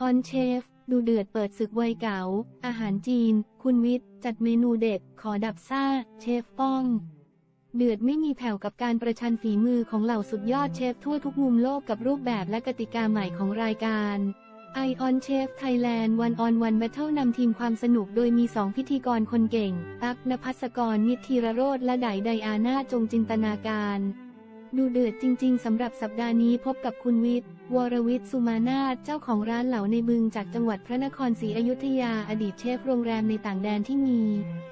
ออนเชฟ ดูเดือดเปิดศึกวัยเก๋าอาหารจีน คุณวิทย์จัดเมนูเด็ด ขอดับซ่า เชฟป้อง เดือดไม่มีแผ่วกับการประชันฝีมือของเหล่าสุดยอดเชฟทั่วทุกมุมโลกกับรูปแบบและกติกาใหม่ของรายการ i on Chef Thailand One on One Battle นำทีมความสนุกโดยมี 2 พิธีกรคนเก่ง ตักนภัสกร นิตธีรโรธและไดไดอาน่าจงจินตนาการ ดูเดือดจริง ๆสำหรับสัปดาห์นี้พบกับคุณวิทย์ วรวิทย์สุมานาเจ้าของร้านเหลาในบึงจากจังหวัดพระนครศรีอยุธยาอดีตเชฟโรงแรมในต่างแดนที่มี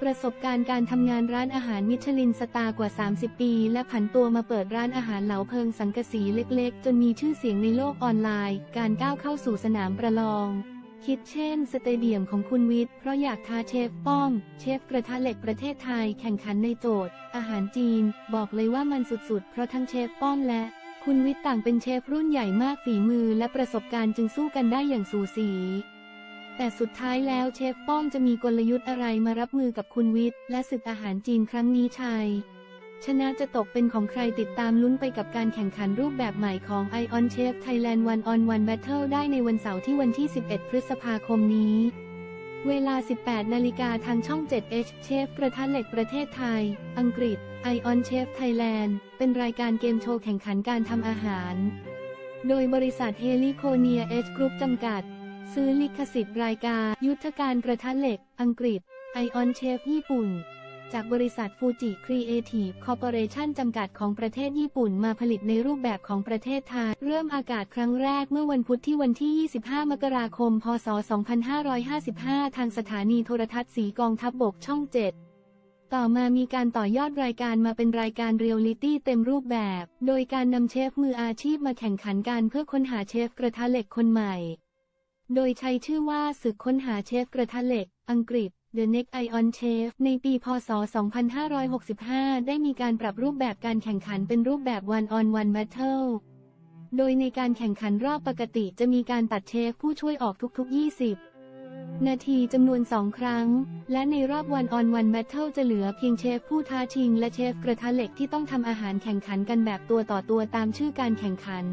ประสบการณ์การทำงานร้านอาหารมิชลินสตาร์กว่า 30 ปี และผันตัวมาเปิดร้านอาหารเหลาเพิงสังกสีเล็ก ๆ จนมีชื่อเสียงในโลกออนไลน์ การก้าวเข้าสู่สนามประลอง คิดเช่น สเตเดียมของคุณวิทย์เพราะอยากท้าเชฟป้องเชฟกระทะเหล็กประเทศไทยแข่งขันในโจทย์ อาหารจีน บอกเลยว่ามันสุดๆ เพราะทั้งเชฟป้องและ คุณวิทย์ต่างเป็นเชฟรุ่นใหญ่มากฝีมือและประสบการณ์จึงสู้กันได้อย่างสูสี แต่สุดท้ายแล้วเชฟป้องจะมีกลยุทธ์อะไรมารับมือกับคุณวิทย์และศึกอาหารจีนครั้งนี้ชัย ชนะจะตกเป็นของใครติดตามลุ้นไปกับการแข่งขันรูปแบบใหม่ของ Ion Chef Thailand One on One Battle ได้ในวันเสาร์ที่วันที่ 11 พฤษภาคมนี้ เวลา 18 นาฬิกาทางช่อง 7H เชฟกระทะเหล็กประเทศไทย อังกฤษ Ion Chef Thailand เป็นรายการเกมโชว์แข่งขันการทำอาหาร โดยบริษัทเฮลิโคเนียเอชกรุ๊ปจำกัด ซื้อลิขสิทธิ์รายการ ยุทธการกระทะเหล็ก อังกฤษ Ion Chef ญี่ปุ่น จากบริษัทฟูจิครีเอทีฟคอร์ปอเรชั่นจำกัดของประเทศญี่ปุ่นมาผลิตในรูปแบบของประเทศไทย เริ่มอากาศครั้งแรกเมื่อวันพุธที่วันที่ 25 มกราคม พศ 2555 ทางสถานีโทรทัศน์สีกองทัพบบกช่อง 7ต่อมามีการต่อยอดรายการมาเป็นรายการเรียลลิตี้เต็มรูปแบบ โดยการนำเชฟมืออาชีพมาแข่งขันกันเพื่อค้นหาเชฟกระทะเหล็กคนใหม่ โดยใช้ชื่อว่าศึกค้นหาเชฟกระทะเหล็ก อังกฤษ The Next Ion Chef ในปี พศ 2565 ได้มีการปรับรูปแบบการแข่งขันเป็นรูปแบบ One on One Battle โดยในการแข่งขันรอบปกติจะมีการตัดเชฟผู้ช่วยออกทุกๆ 20 นาทีจำนวน 2 ครั้ง และในรอบ One on One Battle จะเหลือเพียงเชฟผู้ท้าชิงและเชฟกระทะเหล็กที่ต้องทำอาหารแข่งขันกันแบบตัวต่อตัวตามชื่อการแข่งขัน